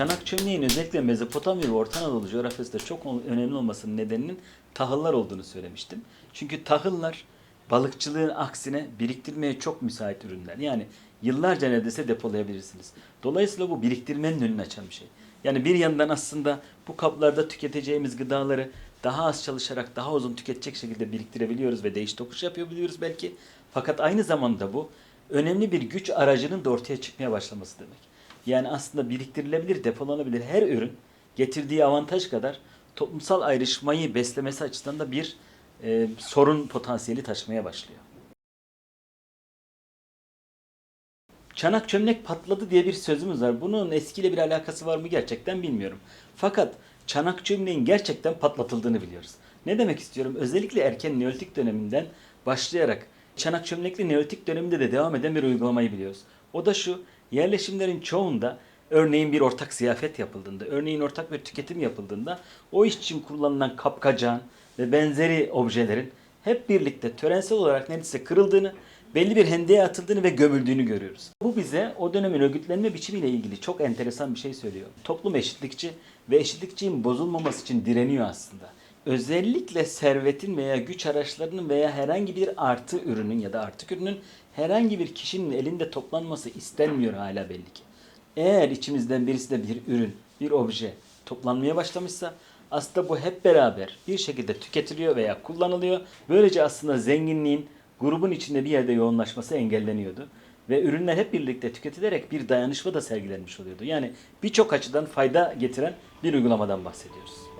Çanak çömleğin özellikle Mezopotamya ve Orta Anadolu coğrafyasında çok önemli olmasının nedeninin tahıllar olduğunu söylemiştim. Çünkü tahıllar balıkçılığın aksine biriktirmeye çok müsait ürünler. Yani yıllarca neredeyse depolayabilirsiniz. Dolayısıyla bu biriktirmenin önünü açan bir şey. Yani bir yandan aslında bu kaplarda tüketeceğimiz gıdaları daha az çalışarak daha uzun tüketecek şekilde biriktirebiliyoruz ve değiş tokuş yapabiliyoruz belki. Fakat aynı zamanda bu önemli bir güç aracının da ortaya çıkmaya başlaması demek. Yani aslında biriktirilebilir, depolanabilir her ürün getirdiği avantaj kadar toplumsal ayrışmayı beslemesi açısından da bir e, sorun potansiyeli taşımaya başlıyor. Çanak çömlek patladı diye bir sözümüz var. Bunun eskiyle bir alakası var mı gerçekten bilmiyorum. Fakat çanak çömleğin gerçekten patlatıldığını biliyoruz. Ne demek istiyorum? Özellikle erken Neolitik döneminden başlayarak çanak çömlekli Neolitik döneminde de devam eden bir uygulamayı biliyoruz. O da şu, yerleşimlerin çoğunda örneğin bir ortak ziyafet yapıldığında, örneğin ortak bir tüketim yapıldığında o iş için kullanılan kapkacağın ve benzeri objelerin hep birlikte törensel olarak neredeyse kırıldığını, belli bir hendeye atıldığını ve gömüldüğünü görüyoruz. Bu bize o dönemin örgütlenme biçimiyle ilgili çok enteresan bir şey söylüyor. Toplum eşitlikçi ve eşitlikçinin bozulmaması için direniyor aslında. Özellikle servetin veya güç araçlarının veya herhangi bir artı ürünün ya da artık ürünün herhangi bir kişinin elinde toplanması istenmiyor hala belli ki. Eğer içimizden birisi de bir ürün, bir obje toplanmaya başlamışsa aslında bu hep beraber bir şekilde tüketiliyor veya kullanılıyor. Böylece aslında zenginliğin grubun içinde bir yerde yoğunlaşması engelleniyordu. Ve ürünler hep birlikte tüketilerek bir dayanışma da sergilenmiş oluyordu. Yani birçok açıdan fayda getiren bir uygulamadan bahsediyoruz.